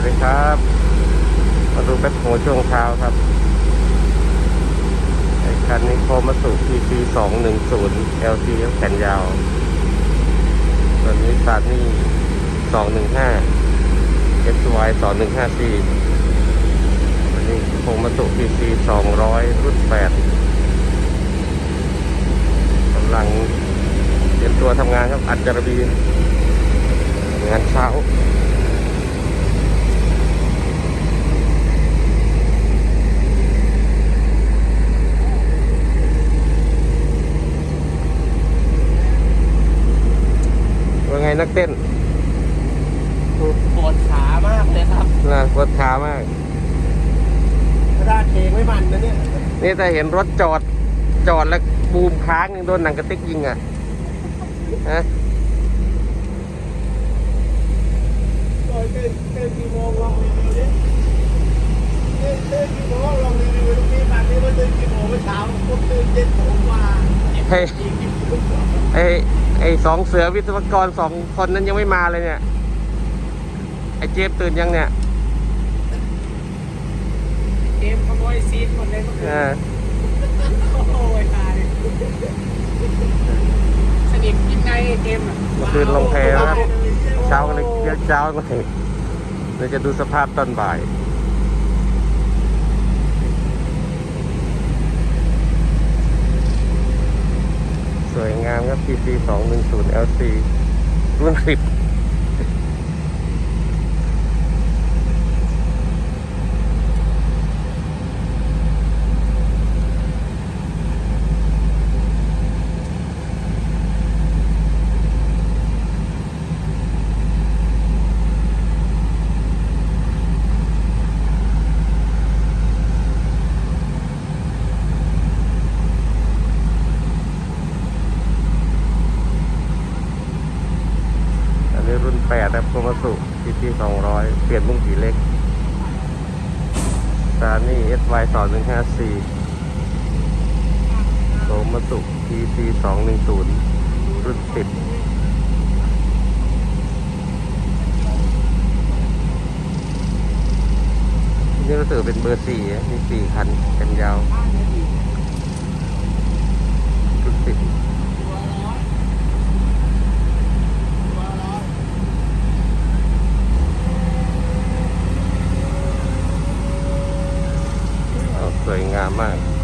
วัสดีครับ มาดูแป๊บโหช่วงเช้าครับคันนี้โคมาสุพีซีสองหนึ่งศูนย์ LT แขนยาวตอนนี้สาดนี่สองหนึ่งห้า SY สองหนึ่งห้าซีตอนนี้โคมาสุพีซีสองร้อยรุ่นแปดกำลังเตรียมตัวทำงานครับอัดจระบีงานเช้า งนักเต้นปวดขามากเลยครับนะปวดขามากกระดาษเองไม่มันนะเนี่ย นี่แต่เห็นรถจอดจอดแล้วบูมค้างหนึ่งโดนหนังกระติกยิงอะฮะโอ้ยเต้นเต้นกี่โมงลองรีวิวดิเต้นเต้นกี่โมงลองรีวิวตรงนี้แบบนี้ว่าเต้นกี่โมงเมื่อเช้าผมตื่นเจ็ดโมงกว่าไอ้ไอ้ ไอ้สองเสือวิศวกรสองคนนั้นยังไม่มาเลยเนี่ย ไอ้เจฟตื่นยังเนี่ยเกมขโมยซีนหมดเลยเมื่อคืเอนอโอ้ยตายสนิทกินไงเกมอะเมื่อคืนลงแพแล้วครับ เช้ากันเลยเยอะเช้าหน่อยเราจะดูสภาพตอนบ่าย สวยงามครับ PC 210 LC รุ่น10 นนี้รุ่น8ครับโคมาสุ PT 200เปลี่ยนมุ้งสีเล็กซานี่ SY 215C โคมาสุ PT 210รุ่น10นี่รู้สึกเป็นเบอร์สี่มีสี่คันกันยาวรุ่นสิบสวยงามมาก